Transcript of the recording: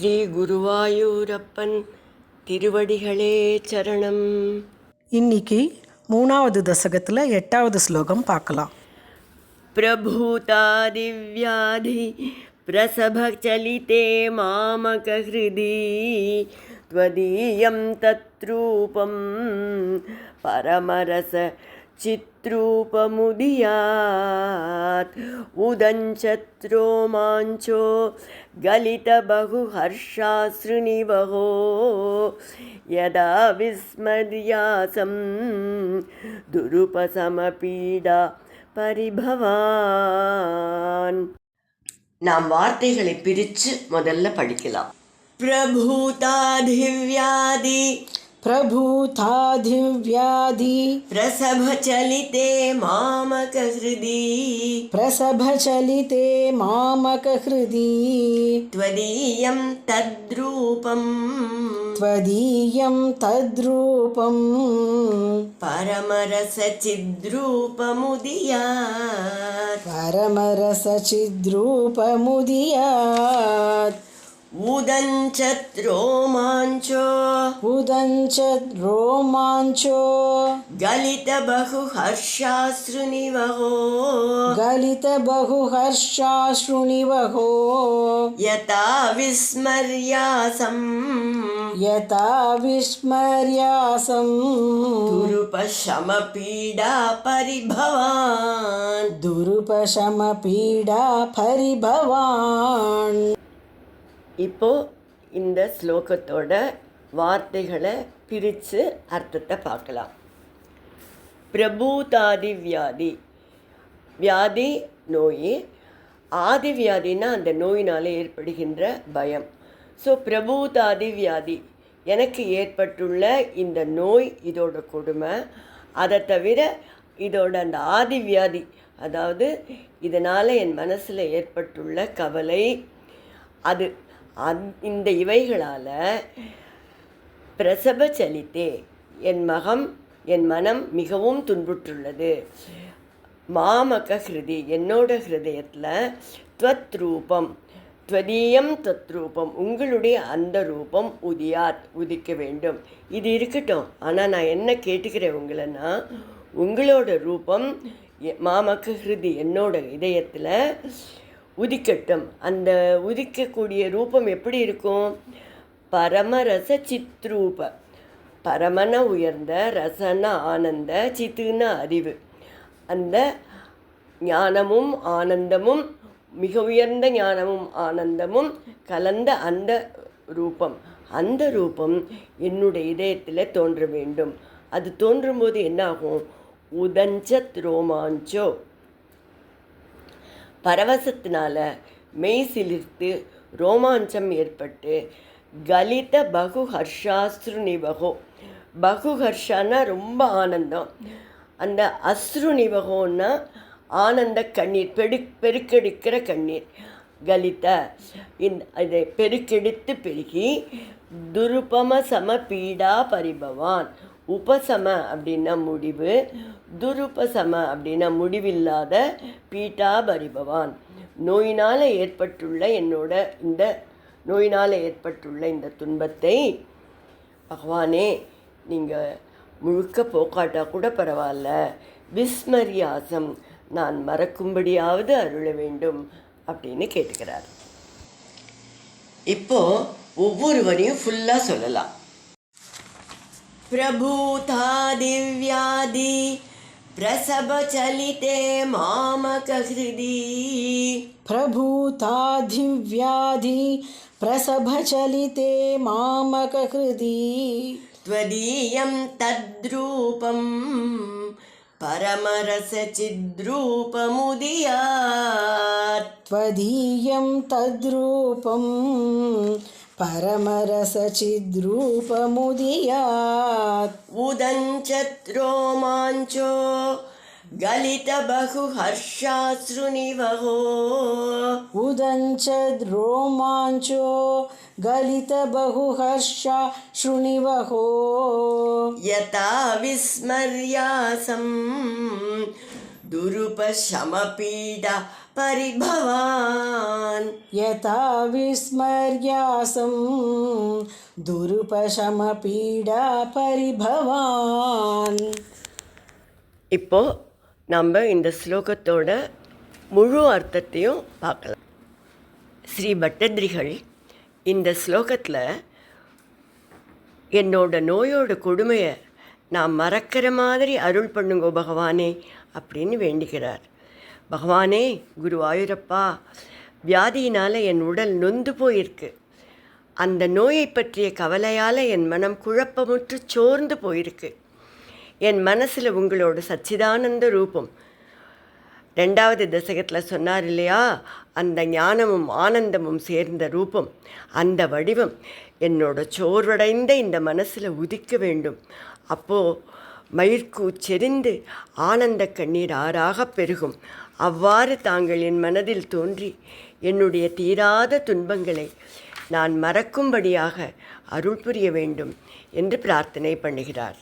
ஸ்ரீ குருவாயூரப்பன் திருவடிகளே சரணம் இன்னைக்கு மூணாவது தசகத்தில் எட்டாவது ஸ்லோகம் பார்க்கலாம் प्रभूतादिव्याधि प्रसभचलिते मामकहृदि त्वदीयं तत्रूपं परमरस चित्रूपमुदियात् उदञ्चत्रोमाञ्चो गलितबहुहर्षाश्रुनिवहो यदा विस्मर्यासं दुरुपसमपीडा பரிபவான் நாம் வார்த்தைகளை பிரித்து முதல்ல படிக்கலாம் प्रभूताधिव्याधि। प्रसभ चलिते मामकहृदि। प्रसभचलिते मामकहृदि। त्वदीयं तद्रूपम्। त्वदीयं तद्रूपम्। परमरसचिद्रूपमुदया परमरसचिद्रूपमुदियात्। परमरसचिद्रूपमुदियात् उदञ्चत्रोमाञ्चो उदञ्च रोमाञ्चो। गलितबहुहर्षाश्रुनिवहो गलितबहुहर्षाश्रुनिवहो यथा विस्मर्यासम्। यथा विस्मर्यासम्। गुरुपशमपीडा परिभवान् दुरुपशमपीडा परिभवान् இப்போது இந்த ஸ்லோகத்தோட வார்த்தைகளை பிரித்து அர்த்தத்தை பார்க்கலாம். பிரபூதாதி வியாதி வியாதி நோய். ஆதி வியாதினா அந்த நோயினால் ஏற்படுகின்ற பயம். ஸோ பிரபூதாதி வியாதி எனக்கு ஏற்பட்டுள்ள இந்த நோய் இதோட கொடுமை. அதை தவிர இதோட அந்த ஆதி வியாதி அதாவது இதனால் என் மனசில் ஏற்பட்டுள்ள கவலை அது அந் இந்த இவைகளால் பிரசவ சலித்தே என் மகம் என் மனம் மிகவும் துன்புற்றுள்ளது. மாமக ஹிருதி என்னோட ஹிருதயத்தில் துவத் ரூபம் துவதீயம் தத் ரூபம் உங்களுடைய அந்த ரூபம் உதியாத் உதிக்க வேண்டும். இது இருக்கட்டும். ஆனால் நான் என்ன கேட்டுக்கிறேன் உங்களைன்னா உங்களோட ரூபம் எ- ஹிருதி என்னோட இதயத்தில் உதிக்கட்டும். அந்த உதிக்கக்கூடிய ரூபம் எப்படி இருக்கும்? பரமரச சித்ரூப பரமன உயர்ந்த ரசன ஆனந்த சித்துன அறிவு. அந்த ஞானமும் ஆனந்தமும் மிக உயர்ந்த ஞானமும் ஆனந்தமும் கலந்த அந்த ரூபம். அந்த ரூபம் என்னுடைய இதயத்தில் தோன்ற வேண்டும். அது தோன்றும்போது என்னாகும்? உதஞ்சத் ரோமாஞ்சோ. பரவசத்தினால மெய் சிலிர்த்து ரோமாஞ்சம் ஏற்பட்டு கலித பகு ஹர்ஷாஸ்ரு நிவகோ ரொம்ப ஆனந்தம். அந்த அஸ்ரு ஆனந்த கண்ணீர் பெரு பெருக்கெடுக்கிற கண்ணீர். கலித இந்த இதை பெருக்கெடுத்து பெருகி துருபம சம பீடா பரிபவான். உபசம அப்படின்னா முடிவு துருபசம அப்படின்னா முடிவில்லாத பீட்டாபரிபவான். நோயினால் ஏற்பட்டுள்ள என்னோட இந்த நோயினால் ஏற்பட்டுள்ள இந்த துன்பத்தை பகவானே நீங்கள் முழுக்க போக்காட்டா கூட பரவாயில்ல. விஸ்மரியாசம் நான் மறக்கும்படியாவது அருள வேண்டும் அப்படின்னு கேட்டுக்கிறார். இப்போ ஒவ்வொருவரையும் ஃபுல்லாக சொல்லலாம். प्रभूता दिव्यादि प्रसभचलिते मामकहृदि। प्रभूता दिव्यादि प्रसभचलिते मामकहृदि। त्वदीयं तद्रूपं परमरसचिद्रूपमुदिया त्वदीयं तद्रूपम् परमरसचिद्रूपमुदियात्। उदञ्चत्रोमाञ्चो गलितबहुहर्षाश्रुनिवहो। उदञ्च रोमाञ्चो गलितबहुहर्षा शृणिवहो यथा विस्मर्यासं दुरुपशमपीडा परिभवान् यथा विस्मर्यासं दुरुपशमपीडा परिभवान् இப்போ நம்ம இந்த ஸ்லோகத்தோட முழு அர்த்தத்தையும் பார்க்கலாம் ஸ்ரீ பட்டத்ரிகள் இந்த ஸ்லோகத்தில் என்னோட நோயோட கொடுமையை நான் மறக்கிற மாதிரி அருள் பண்ணுங்கோ பகவானே அப்படின்னு வேண்டிக்கிறார் பகவானே குருவாயூரப்பா வியாதியினால் என் உடல் நொந்து போயிருக்கு. அந்த நோயை பற்றிய கவலையால் என் மனம் குழப்பமுற்று சோர்ந்து போயிருக்கு. என் மனசில் உங்களோட சச்சிதானந்த ரூபம். ரெண்டாவது தசகத்தில் சொன்னார் இல்லையா? அந்த ஞானமும் ஆனந்தமும் சேர்ந்த ரூபம். அந்த வடிவம் என்னோட சோர்வடைந்த இந்த மனசில் உதிக்க வேண்டும். அப்போது மயிர்கூச்செறிந்து ஆனந்த கண்ணீர் ஆறாக பெருகும். அவ்வாறு தாங்கள் என் மனதில் தோன்றி என்னுடைய தீராத துன்பங்களை நான் மறக்கும்படியாக அருள் புரிய வேண்டும் என்று பிரார்த்தனை பண்ணுகிறார்.